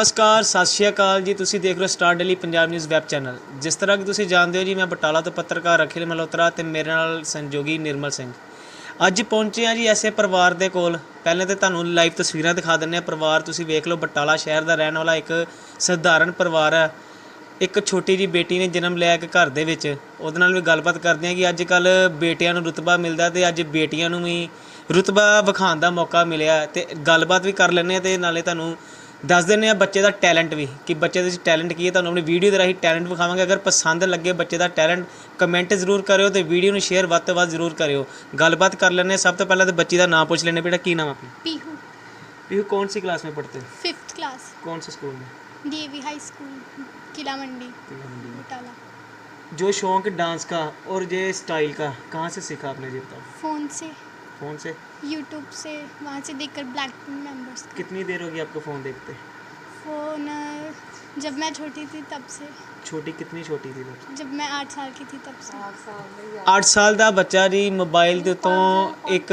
ਨਮਸਕਾਰ, ਸਤਿ ਸ਼੍ਰੀ ਅਕਾਲ ਜੀ। ਤੁਸੀਂ ਦੇਖ ਰਹੇ ਹੋ star daily Punjab news web channel ਜਿਸ ਤਰ੍ਹਾਂ ਕਿ ਤੁਸੀਂ ਜਾਣਦੇ ਹੋ ਜੀ, ਮੈਂ ਬਟਾਲਾ ਤੋਂ ਪੱਤਰਕਾਰ ਅਖਿਲ ਮਲਹੋਤਰਾ ਤੇ ਮੇਰੇ ਨਾਲ ਸੰਜੋਗੀ ਨਿਰਮਲ ਸਿੰਘ। ਅੱਜ ਪਹੁੰਚੇ ਆ ਜੀ ਐਸੇ ਪਰਿਵਾਰ ਦੇ ਕੋਲ। ਪਹਿਲੇ ਤੇ ਤੁਹਾਨੂੰ ਲਾਈਵ ਤਸਵੀਰਾਂ ਦਿਖਾ ਦਿੰਨੇ ਆ ਪਰਿਵਾਰ ਤੁਸੀਂ ਵੇਖ ਲਓ, ਬਟਾਲਾ ਸ਼ਹਿਰ ਦਾ ਰਹਿਣ ਵਾਲਾ ਇੱਕ ਸਧਾਰਨ ਪਰਿਵਾਰ ਹੈ। ਇੱਕ ਛੋਟੀ ਜੀ ਬੇਟੀ ਨੇ ਜਨਮ ਲਿਆ ਇੱਕ ਘਰ ਦੇ ਵਿੱਚ। ਉਹਦੇ ਨਾਲ ਵੀ ਗੱਲਬਾਤ ਕਰਦੇ ਆ ਕਿ ਅੱਜ ਕੱਲ ਬੇਟਿਆਂ ਨੂੰ ਰੁਤਬਾ ਮਿਲਦਾ ਤੇ ਅੱਜ ਬੇਟੀਆਂ ਨੂੰ ਵੀ ਰੁਤਬਾ ਵਿਖਾਉਣ ਦਾ ਮੌਕਾ ਮਿਲਿਆ ਤੇ ਗੱਲਬਾਤ ਵੀ ਕਰ ਲੈਂਦੇ ਆ ਤੇ ਨਾਲੇ ਤੁਹਾਨੂੰ ਦੱਸ ਦਿੰਦੇ ਆ ਬੱਚੇ ਦਾ ਟੈਲੈਂਟ ਵੀ ਕਿ ਬੱਚੇ ਦੇ ਵਿੱਚ ਟੈਲੈਂਟ ਕੀ ਹੈ ਤੁਹਾਨੂੰ ਆਪਣੀ ਵੀਡੀਓ ਦੇ ਰਾਹੀਂ ਟੈਲੈਂਟ ਵਿਖਾਵਾਂਗੇ ਅਗਰ ਪਸੰਦ ਲੱਗੇ ਬੱਚੇ ਦਾ ਟੈਲੈਂਟ ਕਮੈਂਟ ਜ਼ਰੂਰ ਕਰਿਓ ਤੇ ਵੀਡੀਓ ਨੂੰ ਸ਼ੇਅਰ ਵੱਧ ਤੋਂ ਵੱਧ ਜ਼ਰੂਰ ਕਰਿਓ ਗੱਲਬਾਤ ਕਰ ਲੈਂਦੇ ਆ ਸਭ ਤੋਂ ਪਹਿਲਾਂ ਤੇ ਬੱਚੀ ਦਾ ਨਾਮ ਪੁੱਛ ਲੈਣੇ ਬੇਟਾ ਕੀ ਨਾਮ ਹੈ ਆਪਣਾ पीहू पीहू कौन सी क्लास में पढ़ते हो फिफ्थ क्लास कौन से स्कूल में DAV high school Qila Mandi Batala जो शौक डांस का और ये स्टाइल का कहाँ से सीखा आपने ये बताओ फ़ोन से फ़ोन से यूट्यूब से वहाँ से देखकर ब्लैक मेंबर्स कितनी देर होगी आपको फ़ोन देखते फ़ोन अ, जब मैं छोटी थी तब से छोटी कितनी छोटी थी तब जब मैं आठ साल की थी तब से 8 ਸਾਲ ਦਾ ਬੱਚਾ ਜੀ ਮੋਬਾਈਲ ਦੇ ਉੱਤੋਂ ਇੱਕ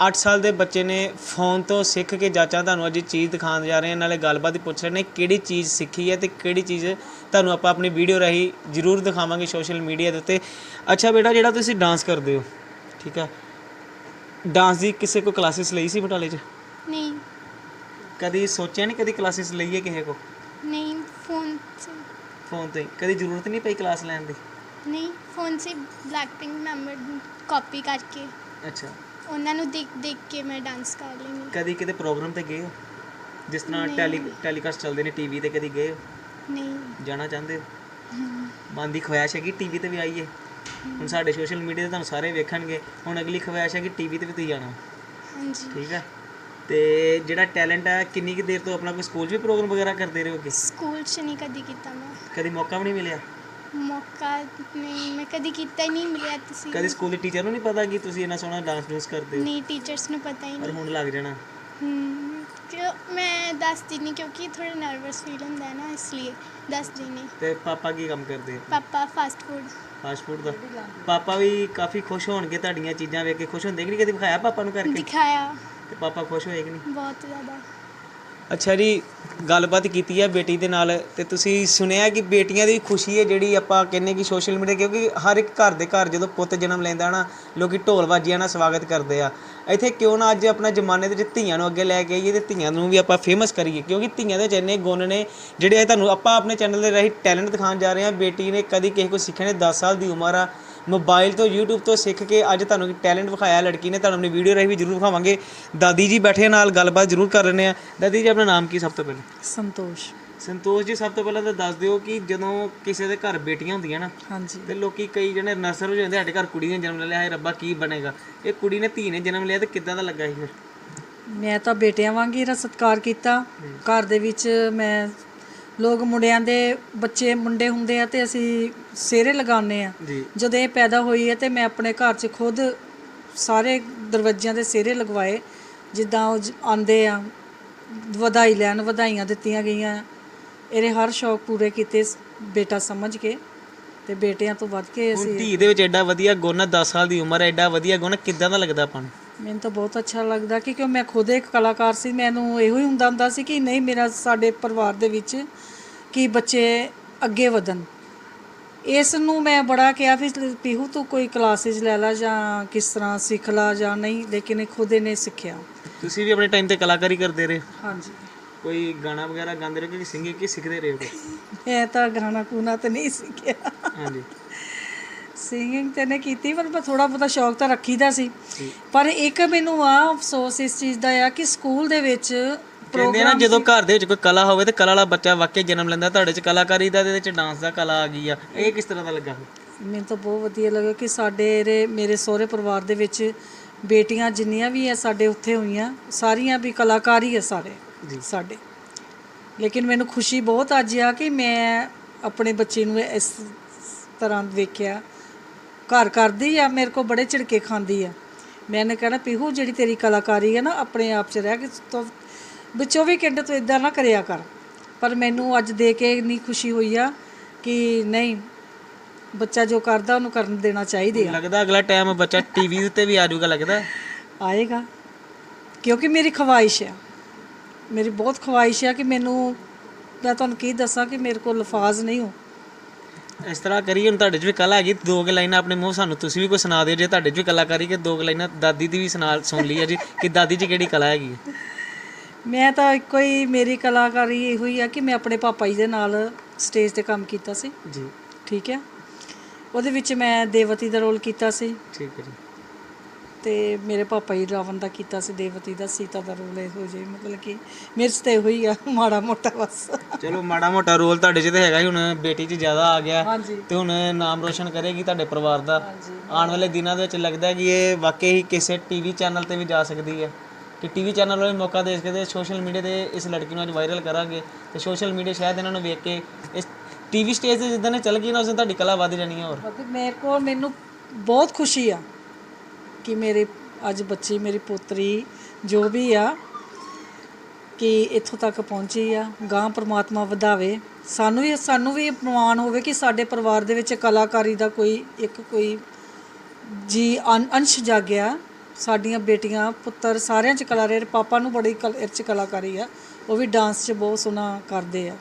8 ਸਾਲ ਦੇ ਬੱਚੇ ਨੇ ਫੋਨ ਤੋਂ ਸਿੱਖ ਕੇ ਜਾਚਾਂ ਤੁਹਾਨੂੰ ਅੱਜ ਚੀਜ਼ ਦਿਖਾਉਣ ਜਾ ਰਹੇ ਹਾਂ ਨਾਲੇ ਗੱਲਬਾਤ ਹੀ ਪੁੱਛ ਰਹੇ ਨੇ ਕਿਹੜੀ ਚੀਜ਼ ਸਿੱਖੀ ਹੈ ਤੇ ਕਿਹੜੀ ਚੀਜ਼ ਤੁਹਾਨੂੰ ਆਪਾਂ ਆਪਣੀ ਵੀਡੀਓ ਰਾਹੀਂ ਜ਼ਰੂਰ ਦਿਖਾਵਾਂਗੇ ਸੋਸ਼ਲ ਮੀਡੀਆ ਦੇ ਉੱਤੇ ਅੱਛਾ ਬੇਟਾ ਜਿਹੜਾ ਤੁਸੀਂ ਡਾਂਸ ਕਰਦੇ ਹੋ ਠੀਕ ਹੈ ਡਾਂਸ ਦੀ ਕਿਸੇ ਕੋ ਕਲਾਸਿਸ ਲਈ ਸੀ ਬਟਾਲੇ 'ਚ नहीं ਕਦੀ ਸੋਚਿਆ ਨਹੀਂ ਕਦੀ ਕਲਾਸਿਸ ਲਈਏ ਕਿਸੇ ਕੋ नहीं फ़ोन से ਫੋਨ ਤੇ ਕਦੀ ਜ਼ਰੂਰਤ ਨਹੀਂ ਪਈ ਕਲਾਸ ਲੈਣ ਦੀ नहीं फ़ोन से ब्लैक पिंक मैंबर कॉपी करके ਅੱਛਾ ਉਹਨਾਂ ਨੂੰ ਦੇਖ ਦੇਖ ਕੇ ਮੈਂ ਡਾਂਸ ਕਰ ਲੈਂਦੀ ਕਦੀ ਕਿਤੇ ਪ੍ਰੋਗਰਾਮ ਤੇ ਗਏ ਹੋ ਜਿਸ ਤਰ੍ਹਾਂ ਨਹੀਂ। ਟੈਲੀ ਟੈਲੀਕਾਸਟ ਚੱਲਦੇ ਨੇ ਟੀਵੀ ਤੇ ਕਦੀ ਗਏ ਹੋ ਨਹੀਂ ਜਾਣਾ ਚਾਹੁੰਦੇ ਹੋ ਮਨ ਦੀ ਖੁਆਇਸ਼ ਹੈ ਕਿ ਟੀਵੀ ਤੇ ਵੀ ਆਈਏ ਹੁਣ ਸਾਡੇ ਸੋਸ਼ਲ ਮੀਡੀਆ ਤੇ ਤੁਹਾਨੂੰ ਸਾਰੇ ਵੇਖਣਗੇ। ਹੁਣ ਅਗਲੀ ਖੁਆਇਸ਼ ਹੈ ਕਿ ਟੀਵੀ ਤੇ ਵੀ ਤੁਸੀਂ ਜਾਣਾ। ਹਾਂਜੀ। ਠੀਕ ਹੈ? ਤੇ ਜਿਹੜਾ ਟੈਲੈਂਟ ਹੈ ਕਿੰਨੀ ਕੁ ਦੇਰ ਤੋਂ ਆਪਣਾ ਕੋਈ ਸਕੂਲ 'ਚ ਵੀ ਪ੍ਰੋਗਰਾਮ ਵਗੈਰਾ ਕਰਦੇ ਰਹੋਗੇ ਸਕੂਲ 'ਚ ਨਹੀਂ ਕਦੀ ਕੀਤਾ ਮੈਂ। ਕਦੀ ਮੌਕਾ ਵੀ ਨਹੀਂ ਮਿਲਿਆ? ਮੌਕਾ ਨਹੀਂ ਮੈਂ ਕਦੀ ਕੀਤਾ ਹੀ ਨਹੀਂ ਮਿਲਿਆ ਤੁਸੀਂ। ਕਦੀ ਸਕੂਲ ਦੇ ਟੀਚਰ ਨੂੰ ਨਹੀਂ ਪਤਾ ਕਿ ਤੁਸੀਂ ਇੰਨਾ ਸੋਹਣਾ ਡਾਂਸ ਡੂਸ ਕਰਦੇ ਹੋ? ਨਹੀਂ ਟੀਚਰਸ ਨੂੰ ਪਤਾ ਹੀ ਪਰ ਨਹੀਂ। ਹੁਣ ਲੱਗ ਜਾਣਾ। ਹਮ, ਕਿਉਂ ਮੈਂ ਦੱਸਦੀ ਨਹੀਂ ਕਿਉਂਕਿ ਥੋੜਾ ਨਰਵਸ ਫੀਲ ਹੁੰਦਾ ਹੈ ਨਾ ਇਸ ਲਈ ਦੱਸਦੀ ਨਹੀਂ। ਤੇ ਪਾਪਾ ਕੀ ਕੰਮ ਕਰਦੇ? ਆ ਪਾਪਾ ਫਾਸਟ ਫੂਡ ਫਾਸਟ ਫੂਡ ਦਾ। ਪਾਪਾ ਵੀ ਕਾਫੀ ਖੁਸ਼ ਹੋਣਗੇ ਤੁਹਾਡੀਆਂ ਚੀਜ਼ਾਂ ਵੇਖ ਕੇ। ਖੁਸ਼ ਹੁੰਦੇ ਕਿ ਨਹੀਂ? ਕਦੀ ਵਿਖਾਇਆ ਪਾਪਾ ਨੂੰ ਕਰਕੇ? ਦਿਖਾਇਆ। ਤੇ ਪਾਪਾ ਖੁਸ਼ ਹੋਏ ਕਿ ਨਹੀਂ? ਬਹੁਤ ਜ਼ਿਆਦਾ। ਅੱਛਾ ਜੀ, ਗੱਲਬਾਤ ਕੀਤੀ ਹੈ ਬੇਟੀ ਦੇ ਨਾਲ ਤੇ ਤੁਸੀਂ ਸੁਣਿਆ ਕਿ ਬੇਟੀਆਂ ਦੀ ਖੁਸ਼ੀ ਹੈ ਜਿਹੜੀ ਆਪਾਂ ਕਹਿੰਨੇ ਕਿ ਸੋਸ਼ਲ ਮੀਡੀਆ ਕਿਉਂਕਿ ਹਰ ਇੱਕ ਘਰ ਦੇ ਘਰ ਜਦੋਂ ਪੁੱਤ ਜਨਮ ਲੈਂਦਾ ਨਾ, ਲੋਕੀ ਢੋਲ ਵਾਜੀਆਂ ਨਾਲ ਸਵਾਗਤ ਕਰਦੇ ਆ। ਇੱਥੇ ਕਿਉਂ ਨਾ ਅੱਜ ਆਪਣਾ ਜ਼ਮਾਨੇ ਦੇ ਵਿੱਚ ਧੀਆਂ ਨੂੰ ਅੱਗੇ ਲੈ ਕੇ ਆਈਏ ਤੇ ਧੀਆਂ ਨੂੰ ਵੀ ਆਪਾਂ ਫੇਮਸ ਕਰੀਏ, ਕਿਉਂਕਿ ਧੀਆਂ ਦੇ ਵਿੱਚ ਇੰਨੇ ਗੁਣ ਨੇ ਜਿਹੜੇ ਤੁਹਾਨੂੰ ਆਪਾਂ ਆਪਣੇ ਚੈਨਲ ਦੇ ਰਾਹੀਂ ਟੈਲੈਂਟ ਦਿਖਾਉਣ ਜਾ ਰਹੇ ਹਾਂ। ਬੇਟੀ ਨੇ ਕਦੀ ਕਿਸੇ ਕੋਲ ਸਿੱਖਿਆ ਨੇ 10 ਸਾਲ ਦੀ ਉਮਰ ਆ। ਮੋਬਾਈਲ ਤੋਂ YouTube ਤੋਂ ਸਿੱਖ ਕੇ ਅੱਜ ਤੁਹਾਨੂੰ ਟੈਲੈਂਟ ਵਿਖਾਇਆ ਲੜਕੀ ਨੇ ਤੁਹਾਨੂੰ ਆਪਣੀ ਵੀਡੀਓ ਰਾਹੀਂ ਵੀ ਜ਼ਰੂਰ ਵਿਖਾਵਾਂਗੇ। ਦਾਦੀ ਜੀ ਬੈਠੇ ਨਾਲ ਗੱਲਬਾਤ ਜ਼ਰੂਰ ਕਰ ਰਹੇ ਆ ਦਾਦੀ ਜੀ ਆਪਣਾ ਨਾਮ ਕੀ ਸਭ ਤੋਂ ਪਹਿਲਾਂ? ਸੰਤੋਸ਼। ਸੰਤੋਸ਼ ਜੀ ਸਭ ਤੋਂ ਪਹਿਲਾਂ ਤਾਂ ਦੱਸ ਦਿਓ ਕਿ ਜਦੋਂ ਕਿਸੇ ਦੇ ਘਰ ਬੇਟੀਆਂ ਹੁੰਦੀਆਂ ਨਾ ਹਾਂਜੀ। ਤੇ ਲੋਕੀ ਕਈ ਜਣੇ ਨਸਰ ਹੋ ਜਾਂਦੇ ਸਾਡੇ ਘਰ ਕੁੜੀ ਨੇ ਜਨਮ ਲੈ ਲਿਆ ਹੈ ਰੱਬਾ ਕੀ ਬਣੇਗਾ। ਇਹ ਕੁੜੀ ਨੇ ਧੀ ਨੇ ਜਨਮ ਲਿਆ ਤੇ ਕਿੱਦਾਂ ਦਾ ਲੱਗਾ ਸੀ ਫਿਰ ਮੈਂ ਤਾਂ ਬੇਟਿਆਂ ਵਾਂਗ ਹੀ ਇਹਦਾ ਸਤਿਕਾਰ ਕੀਤਾ। ਘਰ ਦੇ ਵਿੱਚ ਮੈਂ ਲੋਕ ਮੁੰਡਿਆਂ ਦੇ ਬੱਚੇ ਮੁੰਡੇ ਹੁੰਦੇ ਆ ਤੇ ਅਸੀਂ ਸਿਹਰੇ ਲਗਾਉਂਦੇ ਆ। ਜੀ। ਜਦੋਂ ਇਹ ਪੈਦਾ ਹੋਈ ਹੈ ਤੇ ਮੈਂ ਆਪਣੇ ਘਰ 'ਚ ਖੁਦ ਸਾਰੇ ਦਰਵਾਜ਼ਿਆਂ ਦੇ ਸਿਹਰੇ ਲਗਵਾਏ ਜਿੱਦਾਂ ਉਹ ਆਉਂਦੇ ਆ ਵਧਾਈ ਲੈਣ ਵਧਾਈਆਂ ਦਿੱਤੀਆਂ ਗਈਆਂ। ਇਹਦੇ ਹਰ ਸ਼ੌਕ ਪੂਰੇ ਕੀਤੇ ਬੇਟਾ ਸਮਝ ਕੇ ਤੇ ਬੇਟਿਆਂ ਤੋਂ ਵੱਧ ਕੇ ਅਸੀਂ ਧੀ ਦੇ ਵਿੱਚ ਐਡਾ ਵਧੀਆ ਗੁਣ ਆ 10 ਸਾਲ ਦੀ ਉਮਰ ਐਡਾ ਵਧੀਆ ਗੁਣ ਕਿੱਦਾਂ ਦਾ ਲੱਗਦਾ ਆਪਾਂ ਨੂੰ? ਮੈਨੂੰ ਤਾਂ ਬਹੁਤ ਅੱਛਾ ਲੱਗਦਾ ਕਿ ਕਿਉਂ ਮੈਂ ਖੁਦ ਇੱਕ ਕਲਾਕਾਰ ਸੀ ਮੈਨੂੰ ਇਹੋ ਹੀ ਹੁੰਦਾ ਹੁੰਦਾ ਸੀ ਕਿ ਨਹੀਂ ਮੇਰਾ ਸਾਡੇ ਪਰਿਵਾਰ ਦੇ ਵਿੱਚ ਕਿ ਬੱਚੇ ਅੱਗੇ ਵਧਣ। ਇਸ ਨੂੰ ਮੈਂ ਬੜਾ ਕਿਹਾ ਵੀ ਪੀਹੂ ਤੂੰ ਕੋਈ ਕਲਾਸਿਸ ਲੈ ਲੈ ਜਾਂ ਕਿਸ ਤਰ੍ਹਾਂ ਸਿੱਖ ਲਾ ਜਾਂ ਨਹੀਂ ਲੇਕਿਨ ਇਹ ਖੁਦ ਇਹਨੇ ਸਿੱਖਿਆ। ਤੁਸੀਂ ਵੀ ਆਪਣੇ ਟਾਈਮ ਤੇ ਕਲਾਕਾਰੀ ਕਰਦੇ ਰਹੇ? ਹਾਂਜੀ। ਕੋਈ ਗਾਣਾ ਵਗੈਰਾ ਗਾਉਂਦੇ ਰਹੇ ਕਿ ਸਿੰਗਿੰਗ ਕੀ ਸਿੱਖਦੇ ਰਹੇ ਹੋ ਮੈਂ ਤਾਂ ਗਾਣਾ ਕੂਣਾ ਤੇ ਨਹੀਂ ਸਿੱਖਿਆ। ਹਾਂਜੀ। ਸਿੰਗਿੰਗ ਤੇ ਨੇ ਕੀਤੀ ਪਰ ਮੈਂ ਥੋੜਾ ਬਹੁਤਾ ਸ਼ੌਕ ਤਾਂ ਰੱਖੀਦਾ ਸੀ। ਪਰ ਇੱਕ ਮੈਨੂੰ ਆ ਅਫਸੋਸ ਇਸ ਚੀਜ਼ ਦਾ ਆ ਕਿ ਸਕੂਲ ਦੇ ਵਿੱਚ ਕਹਿੰਦੇ ਨਾ ਜਦੋਂ ਘਰ ਦੇ ਵਿੱਚ ਕੋਈ ਕਲਾ ਹੋਵੇ ਤੇ ਕਲਾ ਵਾਲਾ ਬੱਚਾ ਵਾਕਈ ਜਨਮ ਲੈਂਦਾ ਤੁਹਾਡੇ ਚ ਕਲਾਕਾਰੀ ਦਾ ਦੇ ਵਿੱਚ ਡਾਂਸ ਦਾ ਕਲਾ ਆ ਗਈ ਆ। ਇਹ ਕਿਸ ਤਰ੍ਹਾਂ ਦਾ ਲੱਗਾ? ਮੈਨੂੰ ਤਾਂ ਬਹੁਤ ਵਧੀਆ ਲੱਗਾ ਕਿ ਸਾਡੇ ਇਹਦੇ- ਮੇਰੇ ਸਹੁਰੇ ਪਰਿਵਾਰ ਦੇ ਵਿੱਚ ਬੇਟੀਆਂ ਜਿੰਨੀਆਂ ਵੀ ਆ ਸਾਡੇ ਉੱਥੇ ਹੋਈਆਂ ਸਾਰੀਆਂ ਵੀ ਕਲਾਕਾਰ ਹੀ ਆ ਸਾਰੇ ਸਾਡੇ। ਲੇਕਿਨ ਮੈਨੂੰ ਖੁਸ਼ੀ ਬਹੁਤ ਅੱਜ ਆ ਕਿ ਮੈਂ ਆਪਣੇ ਬੱਚੇ ਨੂੰ ਇਸ ਤਰ੍ਹਾਂ ਵੇਖਿਆ ਘਰ ਕਰਦੀ ਆ ਮੇਰੇ ਕੋ ਬੜੇ ਝਿੜਕੇ ਖਾਂਦੀ ਆ। ਮੈंने ਕਹਿਣਾ ਪੀਹੂ ਜਿਹੜੀ ਤੇਰੀ ਕਲਾਕਾਰੀ ਹੈ ਨਾ ਆਪਣੇ ਆਪ 'ਚ ਰਹਿ ਕੇ ਤੂੰ ਵੀ 24 ਘੰਟੇ ਤੂੰ ਇਦਾਂ ਨਾ ਕਰਿਆ ਕਰ। ਪਰ ਮੈਨੂੰ ਅੱਜ ਦੇ ਕੇ ਇੰਨੀ ਖੁਸ਼ੀ ਹੋਈ ਆ ਕਿ ਨਹੀਂ ਬੱਚਾ ਜੋ ਕਰਦਾ ਉਹਨੂੰ ਕਰਨ ਦੇਣਾ ਚਾਹੀਦੇ ਆ। ਲੱਗਦਾ ਅਗਲਾ ਟਾਈਮ ਬੱਚਾ ਟੀਵੀ ਉੱਤੇ ਵੀ ਆ ਜਾਊਗਾ ਲੱਗਦਾ। ਆਏਗਾ। ਕਿਉਂਕਿ ਮੇਰੀ ਖਵਾਇਸ਼ ਆ। ਮੇਰੀ ਬਹੁਤ ਖਵਾਇਸ਼ ਹੈ ਕਿ ਮੈਨੂੰ ਮੈਂ ਤੁਹਾਨੂੰ ਕੀ ਦੱਸਾਂ ਕਿ ਮੇਰੇ ਕੋਲ ਲਫ਼ਾਜ਼ ਨਹੀਂ ਹੋ ਇਸ ਤਰ੍ਹਾਂ ਕਰੀਏ ਹੁਣ ਤੁਹਾਡੇ 'ਚ ਵੀ ਕਲਾ ਹੈਗੀ ਦੋ ਕੁ ਲਾਈਨਾਂ ਆਪਣੇ ਮੂੰਹ ਸਾਨੂੰ ਤੁਸੀਂ ਵੀ ਕੋਈ ਸੁਣਾ ਦਿਓ ਜੇ ਤੁਹਾਡੇ 'ਚ ਵੀ ਕਲਾਕਾਰੀ ਕਿ ਦੋ ਕੁ ਲਾਈਨਾਂ ਦਾਦੀ ਦੀ ਵੀ ਸੁਣਾ ਸੁਣ ਲਈ ਹੈ ਜੀ ਕਿ ਦਾਦੀ 'ਚ ਕਿਹੜੀ ਕਲਾ ਹੈਗੀ ਹੈ? ਮੈਂ ਤਾਂ ਇੱਕੋ ਹੀ ਮੇਰੀ ਕਲਾਕਾਰੀ ਇਹੋ ਹੀ ਆ ਕਿ ਮੈਂ ਆਪਣੇ ਪਾਪਾ ਜੀ ਦੇ ਨਾਲ ਸਟੇਜ ਤੇ ਕੰਮ ਕੀਤਾ ਸੀ। ਜੀ। ਠੀਕ ਹੈ। ਉਹਦੇ ਵਿੱਚ ਮੈਂ ਦੇਵਤੀ ਦਾ ਰੋਲ ਕੀਤਾ ਸੀ। ਠੀਕ ਹੈ ਜੀ। ਤੇ ਮੇਰੇ ਪਾਪਾ ਜੀ ਰਾਵਣ ਦਾ ਕੀਤਾ ਸੀ ਦੇਵਤੀ ਦਾ ਸੀਤਾ ਦਾ ਰੋਲ ਇਹੋ ਜਿਹੀ ਮਤਲਬ ਕਿ ਮੇਰੇ 'ਚ ਤਾਂ ਇਹੋ ਹੀ ਆ ਮਾੜਾ ਮੋਟਾ ਬਸ। ਚਲੋ ਮਾੜਾ ਮੋਟਾ ਰੋਲ ਤੁਹਾਡੇ 'ਚ ਤੇ ਹੈਗਾ ਹੀ ਹੁਣ ਬੇਟੀ 'ਚ ਜ਼ਿਆਦਾ ਆ ਗਿਆ। ਹਾਂਜੀ। ਤੇ ਹੁਣ ਨਾਮ ਰੋਸ਼ਨ ਕਰੇਗੀ ਤੁਹਾਡੇ ਪਰਿਵਾਰ ਦਾ। ਆਉਣ ਵਾਲੇ ਦਿਨਾਂ ਦੇ ਵਿੱਚ ਲੱਗਦਾ ਹੈ ਕਿ ਇਹ ਵਾਕਈ ਹੀ ਕਿਸੇ ਟੀਵੀ ਚੈਨਲ ਤੇ ਵੀ ਜਾ ਸਕਦੀ ਹੈ। ਕਿ ਟੀਵੀ ਚੈਨਲ ਵਾਲੇ ਮੌਕਾ ਦੇ ਕੇ ਤੇ ਸੋਸ਼ਲ ਮੀਡੀਆ ਤੇ ਇਸ ਲੜਕੀ ਨੂੰ ਅੱਜ ਵਾਇਰਲ ਕਰਾਂਗੇ। ਤੇ ਸੋਸ਼ਲ ਮੀਡੀਆ ਸ਼ਾਇਦ ਇਹਨਾਂ ਨੂੰ ਵੇਖ ਕੇ ਇਸ ਟੀਵੀ ਸਟੇਜ ਤੇ ਜਿੱਦਾਂ ਨੇ ਚੱਲ ਗਈ ਨਾ ਉਸ ਦਿਨ ਤੁਹਾਡੀ ਕਲਾ ਵਧ ਜਾਣੀ ਹੈ ਹੋਰ। ਮਤਲਬ ਮੇਰੇ ਕੋਲ ਮੈਨੂੰ ਬਹੁਤ ਖੁਸ਼ੀ ਆ। ਕਿ ਮੇਰੇ ਅੱਜ ਬੱਚੀ ਮੇਰੀ ਪੁੱਤਰੀ ਜੋ ਵੀ ਆ ਕਿ ਇੱਥੋਂ ਤੱਕ ਪਹੁੰਚੀ ਆ ਗਾਂ ਪ੍ਰਮਾਤਮਾ ਵਧਾਵੇ। ਸਾਨੂੰ ਵੀ ਸਾਨੂੰ ਵੀ ਪ੍ਰਮਾਣ ਹੋਵੇ ਕਿ ਸਾਡੇ ਪਰਿਵਾਰ ਦੇ ਵਿੱਚ ਕਲਾਕਾਰੀ ਦਾ ਕੋਈ ਇੱਕ ਕੋਈ ਜੀ ਅੰਸ਼ ਜਾਗਿਆ। ਸਾਡੀਆਂ ਬੇਟੀਆਂ ਪੁੱਤਰ ਸਾਰਿਆਂ ਚ ਕਲਾ ਰਹੇ ਪਾਪਾ ਨੂੰ ਬੜੀ ਕਲ- ਇਹ 'ਚ ਕਲਾਕਾਰੀ ਆ। ਉਹ ਵੀ ਡਾਂਸ 'ਚ ਬਹੁਤ ਸੋਹਣਾ ਕਰਦੇ ਆ।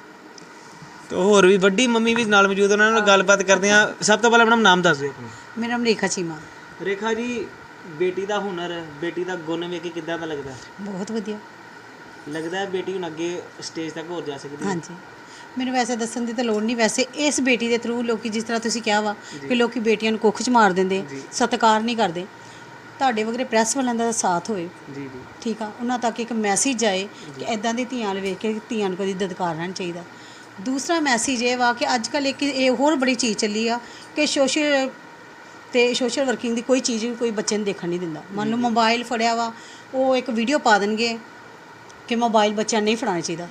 ਤੇ ਹੋਰ ਵੀ ਵੱਡੀ ਮੰਮੀ ਵੀ ਨਾਲ ਮੌਜੂਦ ਉਹਨਾਂ ਨਾਲ ਗੱਲਬਾਤ ਕਰਦੇ ਆ। ਸਭ ਤੋਂ ਪਹਿਲਾਂ ਆਪਣਾ ਨਾਮ ਦੱਸ ਦਿਓ ਮੇਰਾ ਨਾਮ ਰੇਖਾ ਚੀਮਾ। ਰੇਖਾ ਜੀ ਬੇਟੀ ਦਾ ਹੁਨਰ ਬੇਟੀ ਦਾ ਗੁਣ ਵੇਖ ਕੇ ਕਿੱਦਾਂ ਦਾ ਲੱਗਦਾ? ਬਹੁਤ ਵਧੀਆ। ਲੱਗਦਾ ਹੈ ਬੇਟੀ ਹੁਣ ਅੱਗੇ ਸਟੇਜ ਤੱਕ ਹੋਰ ਜਾ ਸਕਦੀ ਹੈ? ਹਾਂਜੀ। ਮੈਨੂੰ ਵੈਸੇ ਦੱਸਣ ਦੀ ਤਾਂ ਲੋੜ ਨਹੀਂ। ਵੈਸੇ ਇਸ ਬੇਟੀ ਦੇ ਥਰੂ ਲੋਕੀ ਜਿਸ ਤਰ੍ਹਾਂ ਤੁਸੀਂ ਕਿਹਾ ਵਾ ਕਿ ਲੋਕੀ ਬੇਟੀਆਂ ਨੂੰ ਕੁੱਖ 'ਚ ਮਾਰ ਦਿੰਦੇ ਸਤਿਕਾਰ ਨਹੀਂ ਕਰਦੇ। ਤੁਹਾਡੇ ਵਗਰੇ ਪ੍ਰੈਸ ਵਾਲਿਆਂ ਦਾ ਸਾਥ ਹੋਏ। ਜੀ ਜੀ। ਠੀਕ ਆ? ਉਹਨਾਂ ਤੱਕ ਇੱਕ ਮੈਸੇਜ ਜਾਏ ਕਿ ਐਦਾਂ ਦੀ ਧੀਆਂ ਨੂੰ ਵੇਖ ਕੇ ਧੀਆਂ ਨੂੰ ਕਦੀ ਦਦਕਾਰਨਾ ਨਹੀਂ ਚਾਹੀਦਾ। ਦੂਸਰਾ ਮੈਸੇਜ ਇਹ ਵਾ ਕਿ ਅੱਜ ਕੱਲ ਇੱਕ ਇਹ ਹੋਰ ਬੜੀ ਚੀਜ਼ ਚੱਲੀ ਆ ਕਿ ਸੋਸ਼ਲ ਤੇ ਸੋਸ਼ਲ ਵਰਕਿੰਗ ਦੀ ਕੋਈ ਚੀਜ਼ ਵੀ ਕੋਈ ਬੱਚੇ ਨੂੰ ਦੇਖਣ ਨਹੀਂ ਦਿੰਦਾ। ਮੰਨ ਲਓ ਮੋਬਾਈਲ ਫੜਿਆ ਵਾ ਉਹ ਇੱਕ ਵੀਡੀਓ ਪਾ ਦੇਣਗੇ ਕਿ ਮੋਬਾਈਲ ਬੱਚਿਆਂ ਨੂੰ ਨਹੀਂ ਫੜਾਉਣਾ ਚਾਹੀਦਾ।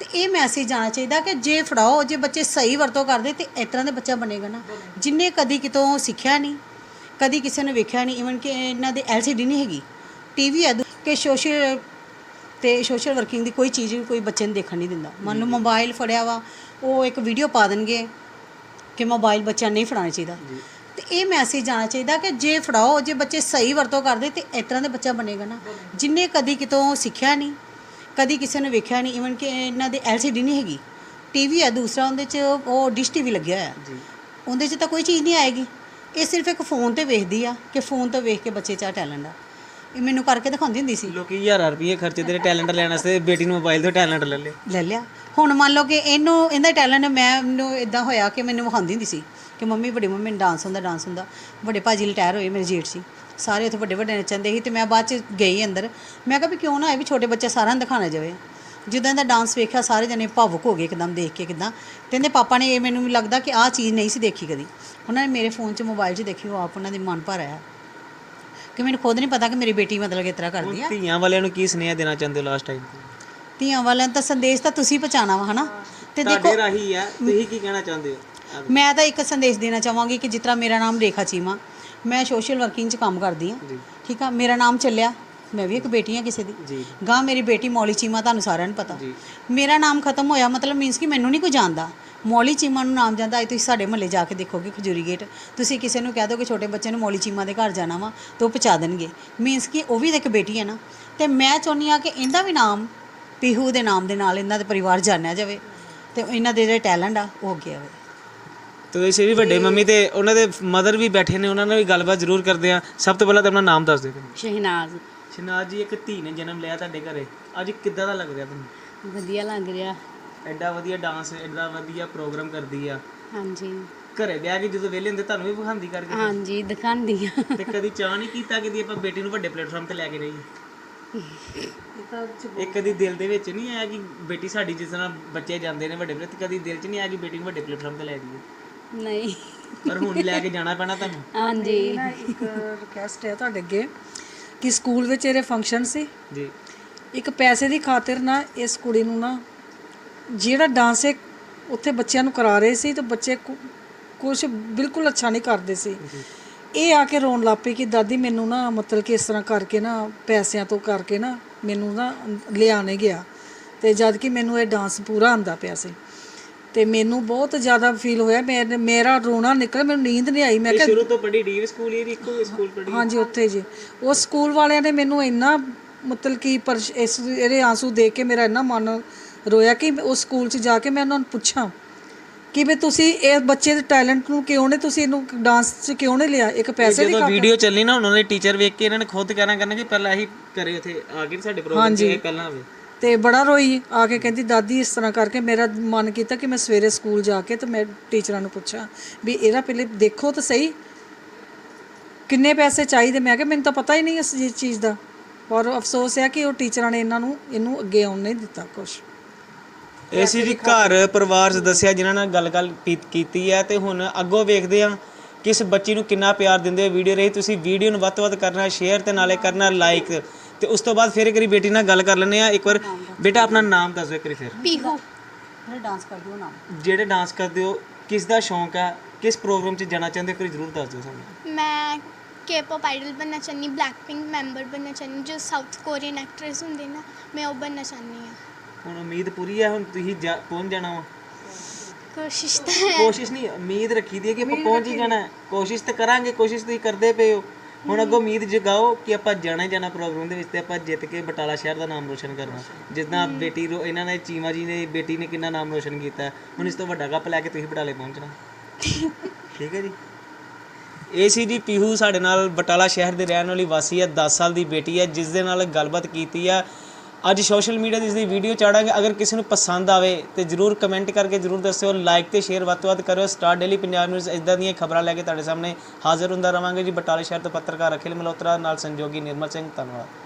ਤੇ ਇਹ ਮੈਸੇਜ ਜਾਣਾ ਚਾਹੀਦਾ ਕਿ ਜੇ ਫੜਾਓ ਜੇ ਬੱਚੇ ਸਹੀ ਵਰਤੋਂ ਕਰਦੇ ਤੇ ਇਸ ਤਰ੍ਹਾਂ ਦਾ ਬੱਚਾ ਬਣੇਗਾ ਨਾ। ਜਿਨੇ ਕਦੀ ਕਿਤੋਂ ਸਿੱਖਿਆ ਨਹੀਂ ਕਦੀ ਕਿਸੇ ਨੇ ਵੇਖਿਆ ਨਹੀਂ ਇਵਨ ਕਿ ਇਹਨਾਂ ਦੇ ਐਲਸੀਡੀ ਨਹੀਂ ਹੈਗੀ। ਟੀਵੀ ਹੈ ਕਿ ਸੋਸ਼ਲ ਤੇ ਸੋਸ਼ਲ ਵਰਕਿੰਗ ਦੀ ਕੋਈ ਚੀਜ਼ ਵੀ ਕੋਈ ਬੱਚੇ ਨੂੰ ਦੇਖਣ ਨਹੀਂ ਦਿੰਦਾ। ਮੰਨ ਲਓ ਮੋਬਾਈਲ ਫੜਿਆ ਵਾ ਉਹ ਇੱਕ ਵੀਡੀਓ ਪਾ ਦੇਣਗੇ ਕਿ ਮੋਬਾਈਲ ਬੱਚਿਆਂ ਨੂੰ ਨਹੀਂ ਫੜਾਉਣਾ ਚਾਹੀਦਾ। ਇਹ ਮੈਸੇਜ ਜਾਣਾ ਚਾਹੀਦਾ ਕਿ ਜੇ ਫੜਾਓ ਜੇ ਬੱਚੇ ਸਹੀ ਵਰਤੋਂ ਕਰਦੇ ਤੇ ਇਸ ਤਰ੍ਹਾਂ ਦਾ ਬੱਚਾ ਬਣੇਗਾ ਨਾ। ਜਿਨੇ ਕਦੀ ਕਿਤੋਂ ਸਿੱਖਿਆ ਨਹੀਂ ਕਦੀ ਕਿਸੇ ਨੇ ਵੇਖਿਆ ਨਹੀਂ ਇਵਨ ਕਿ ਇਹਨਾਂ ਦੇ ਐਲਸੀਡੀ ਨਹੀਂ ਹੈਗੀ। ਟੀਵੀ ਹੈ ਦੂਸਰਾ ਉਹਦੇ 'ਚ ਉਹ ਡਿਸ਼ ਟੀਵੀ ਲੱਗਿਆ ਹੋਇਆ। ਜੀ। ਉਹਦੇ 'ਚ ਤਾਂ ਕੋਈ ਚੀਜ਼ ਨਹੀਂ ਆਏਗੀ। ਇਹ ਸਿਰਫ ਇੱਕ ਫੋਨ ਤੇ ਵੇਖਦੀ ਆ ਕਿ ਫੋਨ ਤੋਂ ਵੇਖ ਕੇ ਬੱਚੇ 'ਚ ਟੈਲੈਂਟ ਆ। ਇਹ ਮੈਨੂੰ ਕਰਕੇ ਦਿਖਾਉਂਦੀ ਹੁੰਦੀ ਸੀ। ਲੋਕੀ ਹਜ਼ਾਰਾਂ ਰੁਪਏ ਖਰਚੇ ਤੇਰੇ ਟੈਲੈਂਟ ਲੈਣ ਵਾਸਤੇ ਬੇਟੀ ਨੂੰ ਮੋਬਾਈਲ ਤੋਂ ਟੈਲੈਂਟ ਲੈ ਲਿਆ ਲੈ ਲਿਆ। ਹੁਣ ਮੰਨ ਲਓ ਕਿ ਇਹਨੂੰ ਇਹਦਾ ਟੈਲੈਂਟ ਮੈਂ ਮੈਨੂੰ ਇਦਾਂ ਹੋਇਆ ਕਿ ਮੈਨੂੰ ਵਿਖਾਉਂਦੀ ਹੁੰਦੀ ਸੀ। ਕਿ ਮੰਮੀ ਵੱਡੀ ਮੰਮੀ ਨੂੰ ਡਾਂਸ ਹੁੰਦਾ ਡਾਂਸ ਹੁੰਦਾ। ਵੱਡੇ ਭਾਜੀ ਰਿਟਾਇਰ ਹੋਏ ਮੇਰੇ ਜੇਠ ਸੀ ਸਾਰੇ ਉੱਥੇ ਵੱਡੇ ਵੱਡੇ ਨੱਚਣ ਦੇ ਸੀ ਤੇ ਮੈਂ ਬਾਅਦ ਚ ਗਈ ਅੰਦਰ। ਮੈਂ ਕਿਹਾ ਵੀ ਕਿਉਂ ਨਾ ਇਹ ਵੀ ਛੋਟੇ ਬੱਚੇ ਸਾਰਿਆਂ ਨੂੰ ਦਿਖਾਣਾ ਜਾਵੇ। ਜਦੋਂ ਇਹਦਾ ਡਾਂਸ ਵੇਖਿਆ ਸਾਰੇ ਜਣੇ ਭਾਵੁਕ ਹੋ ਗਏ ਇੱਕਦਮ ਦੇਖ ਕੇ ਕਿਦਾਂ। ਤੇ ਇਹਦੇ ਪਾਪਾ ਨੇ ਇਹ ਮੈਨੂੰ ਲੱਗਦਾ ਕਿ ਆਹ ਚੀਜ਼ ਨਹੀਂ ਸੀ ਦੇਖੀ ਕਦੀ। ਉਹਨਾਂ ਨੇ ਮੇਰੇ ਫੋਨ 'ਚ ਮੋਬਾਈਲ 'ਚ ਦੇਖੀ ਉਹ ਆਪ ਉਹਨਾਂ ਦੀ ਮਨ ਭਰ ਆਇਆ। ਕਿ ਮੈਨੂੰ ਖੁਦ ਨਹੀਂ ਪਤਾ ਕਿ ਮੇਰੀ ਬੇਟੀ ਮਤਲਬ ਇਸ ਤਰ੍ਹਾਂ ਕਰਦੀ ਆ। ਧੀਆਂ ਵਾਲਿਆਂ ਨੂੰ ਕੀ ਸੁਨੇਹਾ ਦੇਣਾ ਚਾਹੁੰਦੇ ਹੋ ਲਾਸਟ ਟਾਈਮ ਧੀਆਂ ਵਾਲਿਆਂ ਦਾ ਸੰਦੇਸ਼ ਤਾਂ ਤੁਸੀਂ ਪਹੁੰਚਾਉਣਾ ਵਾ ਹਨਾ? ਤੇ ਦੇਖੋ ਤੁਹਾਡੇ ਰਾਹੀ ਆ। ਤੁਸੀਂ ਕੀ ਕਹਿਣਾ ਚਾਹੁੰਦੇ ਹੋ? ਮੈਂ ਤਾਂ ਇੱਕ ਸੰਦੇਸ਼ ਦੇਣਾ ਚਾਹਾਂਗੀ ਕਿ ਜਿਸ ਤਰ੍ਹਾਂ ਮੇਰਾ ਨਾਮ ਰੇਖਾ ਚੀਮਾ ਮੈਂ ਸੋਸ਼ਲ ਵਰਕਿੰਗ 'ਚ ਕੰਮ ਕਰਦੀ ਹਾਂ। ਠੀਕ ਆ? ਮੇਰਾ ਨਾਮ ਚੱਲਿਆ ਮੈਂ ਵੀ ਇੱਕ ਬੇਟੀ ਹਾਂ ਕਿਸੇ ਦੀ। ਗਾਂ ਮੇਰੀ ਬੇਟੀ ਮੌਲੀ ਚੀਮਾ ਤੁਹਾਨੂੰ ਸਾਰਿਆਂ ਨੂੰ ਪਤਾ। ਮੇਰਾ ਨਾਮ ਖਤਮ ਹੋਇਆ ਮਤਲਬ ਮੀਨਸ ਕਿ ਮੈਨੂੰ ਨਹੀਂ ਕੋਈ ਜਾਣਦਾ। ਮੌਲੀ ਚੀਮਾ ਨੂੰ ਨਾਮ ਜਾਂਦਾ ਅੱਜ ਤੁਸੀਂ ਸਾਡੇ ਮਹੱਲੇ ਜਾ ਕੇ ਦੇਖੋਗੇ ਖਜੂਰੀ ਗੇਟ ਤੁਸੀਂ ਕਿਸੇ ਨੂੰ ਕਹਿ ਦੋਗੇ ਛੋਟੇ ਬੱਚੇ ਨੂੰ ਮੌਲੀ ਚੀਮਾ ਦੇ ਘਰ ਜਾਣਾ ਵਾ ਤਾਂ ਉਹ ਪਹੁੰਚਾ ਦੇਣਗੇ। ਮੀਨਸ ਕਿ ਉਹ ਵੀ ਇੱਕ ਬੇਟੀ ਹੈ ਨਾ। ਤੇ ਮੈਂ ਚਾਹੁੰਦੀ ਆ ਕਿ ਇਹਦਾ ਵੀ ਨਾਮ ਪੀਹੂ ਦੇ ਨਾਮ ਦੇ ਨਾਲ ਇਹਨਾਂ ਦੇ ਪਰਿਵਾਰ ਜਾਣਿਆ ਜਾਵੇ ਤੇ ਇਹਨਾਂ ਦੇ ਜਿਹੜੇ ਟੈਲੈਂਟ ਆ ਉਹ ਅੱਗੇ ਆਵੇ। ਤੇ ਇਸੇ ਵੀ ਵੱਡੇ ਮੰਮੀ ਤੇ ਉਹਨਾਂ ਦੇ ਮਦਰ ਵੀ ਬੈਠੇ ਨੇ ਉਹਨਾਂ ਨਾਲ ਵੀ ਗੱਲਬਾਤ ਜ਼ਰੂਰ ਕਰਦੇ ਆ ਸਭ ਤੋਂ ਪਹਿਲਾਂ ਤਾਂ ਆਪਣਾ ਨਾਮ ਦੱਸ ਦਿਓ ਸ਼ਹਿਨਾਜ਼। ਸ਼ਨਾਜ ਜੀ ਇੱਕ ਧੀ ਨੇ ਜਨਮ ਲਿਆ ਤੁਹਾਡੇ ਘਰੇ। ਅੱਜ ਕਿੱਦਾਂ ਦਾ ਲੱਗ ਰਿਹਾ ਤੁਹਾਨੂੰ? ਵਧੀਆ ਲੱਗ ਰਿਹਾ। ਐਡਾ ਵਧੀਆ ਡਾਂਸ ਐਡਾ ਵਧੀਆ ਪ੍ਰੋਗਰਾਮ ਕਰਦੀ ਆ। ਹਾਂਜੀ। ਘਰੇ ਬਹਿ ਕੇ ਜਦੋਂ ਵਿਹਲੇ ਹੁੰਦੇ ਤੁਹਾਨੂੰ ਵੀ ਵਿਖਾਉਂਦੀ ਕਰਕੇ ਹਾਂਜੀ ਦਿਖਾਉਂਦੀ ਆ। ਤੇ ਕਦੀ ਚਾਹ ਨਹੀਂ ਕੀਤਾ ਕਿ ਦੀ ਆਪਾਂ ਬੇਟੀ ਨੂੰ ਵੱਡੇ ਪਲੇਟਫਾਰਮ ਤੇ ਲੈ ਕੇ ਜਾਈਏ ਇਹ ਕਦੀ ਦਿਲ ਦੇ ਵਿੱਚ ਨਹੀਂ ਆਇਆ ਕਿ ਬੇਟੀ ਸਾਡੀ ਜਿਸ ਤਰ੍ਹਾਂ ਬੱਚੇ ਜਾਂਦੇ ਨੇ ਵੱਡੇ ਪਲੇਟ ਕਦੀ ਦਿਲ 'ਚ ਨਹੀਂ ਆਇਆ ਕਿ ਬੇਟੀ ਨੂੰ ਵੱਡੇ ਪਲੇਟਫਾਰਮ ਤੇ ਲੈ ਜਾਈਏ? ਨਹੀਂ। ਪਰ ਹੁਣ ਲੈ ਕੇ ਜਾਣਾ ਪੈਣਾ ਤੁਹਾਨੂੰ? ਹਾਂਜੀ। ਨਾ ਇੱਕ ਰਿਕੁਐਸਟ ਹੈ ਤੁਹਾਡੇ ਅੱਗੇ ਕਿ ਸਕੂਲ ਵਿੱਚ ਇਹਦੇ ਫੰਕਸ਼ਨ ਸੀ। ਜੀ। ਇੱਕ ਪੈਸੇ ਦੀ ਖਾਤਰ ਨਾ ਇਸ ਕੁੜੀ ਨੂੰ ਨਾ ਜਿਹੜਾ ਡਾਂਸ ਇਹ ਉੱਥੇ ਬੱਚਿਆਂ ਨੂੰ ਕਰਾ ਰਹੇ ਸੀ ਤੇ ਬੱਚੇ ਕੁਝ ਬਿਲਕੁਲ ਅੱਛਾ ਨਹੀਂ ਕਰਦੇ ਸੀ। ਇਹ ਆ ਕੇ ਰੋਣ ਲੱਗ ਪਈ ਕਿ ਦਾਦੀ ਮੈਨੂੰ ਨਾ ਮਤਲਬ ਕਿ ਇਸ ਤਰ੍ਹਾਂ ਕਰਕੇ ਨਾ ਪੈਸਿਆਂ ਤੋਂ ਕਰਕੇ ਨਾ ਮੈਨੂੰ ਨਾ ਲਿਆਣੇ ਗਿਆ। ਤੇ ਜਦ ਕਿ ਮੈਨੂੰ ਇਹ ਡਾਂਸ ਪੂਰਾ ਆਂਦਾ ਪਿਆ ਸੀ। ਤੇ ਮੈਨੂੰ ਬਹੁਤ ਜ਼ਿਆਦਾ ਫੀਲ ਹੋਇਆ। ਮੇਰੇ- ਮੇਰਾ ਰੋਣਾ ਨਿਕਲ ਮੈਨੂੰ ਨੀਂਦ ਨਹੀਂ ਆਈ। ਮੈਂ ਇਹ ਕਿਹਾ ਸ਼ੁਰੂ ਤੋਂ ਪੜ੍ਹੀ ਡੀਵ ਸਕੂਲ ਹੀ ਇੱਕੋ ਸਕੂਲ ਪੜ੍ਹੀ। ਹਾਂਜੀ ਉੱਥੇ ਜੀ। ਉਹ ਸਕੂਲ ਵਾਲਿਆਂ ਨੇ ਮੈਨੂੰ ਇੰਨਾ ਮਤਲਬ ਕਿ ਇਸ ਇਹਦੇ ਆਂਸੂ ਦੇਖ ਕੇ ਮੇਰਾ ਇੰਨਾ ਮਨ ਰੋਇਆ ਕਿ ਉਸ ਸਕੂਲ 'ਚ ਜਾ ਕੇ ਮੈਂ ਉਹਨਾਂ ਨੂੰ ਪੁੱਛਾਂ ਕਿ ਵੀ ਤੁਸੀਂ ਇਹ ਬੱਚੇ ਦੇ ਟੈਲੈਂਟ ਨੂੰ ਕਿਉਂ ਨੇ ਤੁਸੀਂ ਇਹਨੂੰ ਡਾਂਸ 'ਚ ਕਿਉਂ ਨਹੀਂ ਲਿਆ? ਇੱਕ ਪੈਸੇ ਦੀ ਜਦੋਂ ਵੀਡੀਓ ਚੱਲੀ ਨਾ ਉਹਨਾਂ ਦੇ ਟੀਚਰ ਵੇਖ ਕੇ ਇਹਨਾਂ ਨੇ ਖੁਦ ਕਹਿਣਾ ਕਰਨਾ ਕਿ ਪਹਿਲਾਂ ਇਹੀ ਕਰੇ ਉਥੇ ਆ ਕੇ ਸਾਡੇ ਪ੍ਰੋਗਰਾਮ 'ਚ ਇਹ ਪਹਿਲਾਂ ਹੋਵੇ ਤੇ ਬੜਾ ਰੋਈ ਆ ਕੇ ਕਹਿੰਦੀ, ਦਾਦੀ, ਇਸ ਤਰ੍ਹਾਂ ਕਰਕੇ ਮੇਰਾ ਮਨ ਕੀਤਾ ਕਿ ਮੈਂ ਸਵੇਰੇ ਸਕੂਲ ਜਾ ਕੇ ਤੇ ਮੈਂ ਟੀਚਰਾਂ ਨੂੰ ਪੁੱਛਾਂ ਵੀ ਇਹਦਾ ਪਹਿਲੇ ਦੇਖੋ ਤਾਂ ਸਹੀ, ਕਿੰਨੇ ਪੈਸੇ ਚਾਹੀਦੇ? ਮੈਂ ਕਿਹਾ, ਮੈਨੂੰ ਤਾਂ ਪਤਾ ਹੀ ਨਹੀਂ ਇਸ ਚੀਜ਼- ਦਾ। ਪਰ ਅਫਸੋਸ ਹੈ ਕਿ ਉਹ ਟੀਚਰਾਂ ਨੇ ਇਹਨਾਂ ਨੂੰ, ਇਹਨੂੰ ਅੱਗੇ ਆਉਣ ਨਹੀਂ ਦਿੱਤਾ ਕੁਛ। ਇਹ ਸੀ ਜੀ ਘਰ ਪਰਿਵਾਰ ਸਦੱਸਿਆ ਜਿਨ੍ਹਾਂ ਨਾਲ ਗੱਲ ਗੱਲ ਕੀਤੀ ਹੈ ਤੇ ਹੁਣ ਅੱਗੋਂ ਵੇਖਦੇ ਹਾਂ ਕਿਸ ਬੱਚੀ ਨੂੰ ਕਿੰਨਾ ਪਿਆਰ ਦਿੰਦੇ ਹੋ ਵੀਡੀਓ ਰਹੀ। ਤੁਸੀਂ ਵੀਡੀਓ ਨੂੰ ਵੱਧ ਤੋਂ ਵੱਧ ਕਰਨਾ, ਸ਼ੇਅਰ ਤੇ ਨਾਲੇ ਕਰਨਾ ਲਾਈਕ ਤੇ ਉਸ ਤੋਂ ਬਾਅਦ ਫਿਰ ਇੱਕ ਵਾਰੀ ਬੇਟੀ ਨਾਲ ਗੱਲ ਕਰ ਲੈਂਦੇ ਆ ਇੱਕ ਵਾਰ ਬੇਟਾ ਆਪਣਾ ਨਾਮ ਦੱਸ ਦਿਓ ਇੱਕ ਵਾਰੀ ਫਿਰ। ਪੀਹੂ। ਡਾਂਸ ਕਰਦੇ ਹੋ ਨਾਮ। ਜਿਹੜੇ ਡਾਂਸ ਕਰਦੇ ਹੋ ਕਿਸ ਦਾ ਸ਼ੌਂਕ ਹੈ ਕਿਸ ਪ੍ਰੋਗਰਾਮ 'ਚ ਜਾਣਾ ਚਾਹੁੰਦੇ ਹੋ? ਇੱਕ ਵਾਰੀ ਜ਼ਰੂਰ ਦੱਸ ਦਿਓ ਸਾਨੂੰ। ਮੈਂ ਕੇ-ਪੌਪ ਆਈਡਲ ਬਣਨਾ ਚਾਹੁੰਦੀ ਬਲੈਕ ਪਿੰਕ ਮੈਂਬਰ ਬਣਨਾ ਚਾਹੁੰਦੀ ਜੋ ਸਾਊਥ ਕੋਰੀਅਨ ਐਕਟਰਸ ਹੁੰਦੇ ਨਾ ਮੈਂ ਉਹ ਬਣਨਾ ਚਾਹੁੰਦੀ ਹਾਂ। ਹੁਣ ਉਮੀਦ ਪੂਰੀ ਹੈ ਹੁਣ ਤੁਸੀਂ ਜਾ- ਪਹੁੰਚ ਜਾਣਾ ਵਾ? ਕੋਸ਼ਿਸ਼ ਤਾਂ ਹੈ। ਕੋਸ਼ਿਸ਼ ਨਹੀਂ ਉਮੀਦ ਰੱਖੀ ਦੀ ਹੈ ਕਿ ਆਪਾਂ ਪਹੁੰਚ ਹੀ ਜਾਣਾ ਹੈ। ਕੋਸ਼ਿਸ਼ ਤਾਂ ਕਰਾਂਗੇ ਕੋਸ਼ਿਸ਼ ਤੁਸੀਂ ਕਰਦੇ ਪਏ ਹੋ। ਹੁਣ ਅੱਗੋਂ ਉਮੀਦ ਜਗਾਓ ਕਿ ਆਪਾਂ ਜਾਣਾ ਹੀ ਜਾਣਾ ਪ੍ਰੋਗਰਾਮ ਦੇ ਵਿੱਚ ਤੇ ਆਪਾਂ ਜਿੱਤ ਕੇ ਬਟਾਲਾ ਸ਼ਹਿਰ ਦਾ ਨਾਮ ਰੋਸ਼ਨ ਕਰਨਾ। ਜਿੱਦਾਂ ਬੇਟੀ ਰੋ ਇਹਨਾਂ ਨੇ ਚੀਮਾ ਜੀ ਨੇ ਬੇਟੀ ਨੇ ਕਿੰਨਾ ਨਾਮ ਰੋਸ਼ਨ ਕੀਤਾ। ਹੁਣ ਇਸ ਤੋਂ ਵੱਡਾ ਕੱਪ ਲੈ ਕੇ ਤੁਸੀਂ ਬਟਾਲੇ ਪਹੁੰਚਣਾ। ਠੀਕ ਹੈ ਜੀ। ਇਹ ਸੀ ਜੀ ਪੀਹੂ ਸਾਡੇ ਨਾਲ ਬਟਾਲਾ ਸ਼ਹਿਰ ਦੇ ਰਹਿਣ ਵਾਲੀ ਵਾਸੀ ਹੈ 10 ਸਾਲ ਦੀ ਬੇਟੀ ਹੈ ਜਿਸ ਦੇ ਨਾਲ ਗੱਲਬਾਤ ਕੀਤੀ ਆ। ਅੱਜ ਸੋਸ਼ਲ ਮੀਡੀਆ ਤੇ ਇਸ ਦੀ ਵੀਡੀਓ ਚਾੜਾਂਗੇ। ਅਗਰ ਕਿਸੇ ਨੂੰ ਪਸੰਦ ਆਵੇ ਤੇ ਜਰੂਰ ਕਮੈਂਟ ਕਰਕੇ ਜਰੂਰ ਦੱਸਿਓ ਲਾਈਕ ਤੇ ਸ਼ੇਅਰ ਵੱਧ ਤੋਂ ਵੱਧ ਕਰਿਓ। ਸਟਾਰ ਡੇਲੀ ਪੰਜਾਬ ਨਿਊਜ਼ ਇਦਾਂ ਦੀਆਂ ਖਬਰਾਂ ਲੈ ਕੇ ਤੁਹਾਡੇ ਸਾਹਮਣੇ ਹਾਜ਼ਰ ਹੁੰਦਾ ਰਵਾਂਗੇ। ਜੀ, ਬਟਾਲੇ ਸ਼ਹਿਰ ਤੋਂ ਪੱਤਰਕਾਰ ਅਖਿਲ ਮਲਹੋਤਰਾ, ਨਾਲ ਸੰਜੋਗੀ ਨਿਰਮਲ ਸਿੰਘ, ਧੰਨਵਾਦ।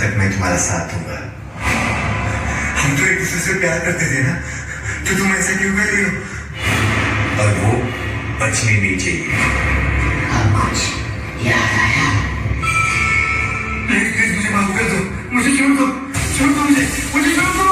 तक मैं तुम्हारा साथ दूंगा हम तो एक दूसरे से प्यार करते थे ना तो तुम ऐसा क्यों कर रही हो और वो बचने नहीं चाहिए अब कुछ याद आया प्लीज प्लीज मुझे माफ कर दो मुझे छोड़ दो छोड़ दो मुझे मुझे छोड़ दो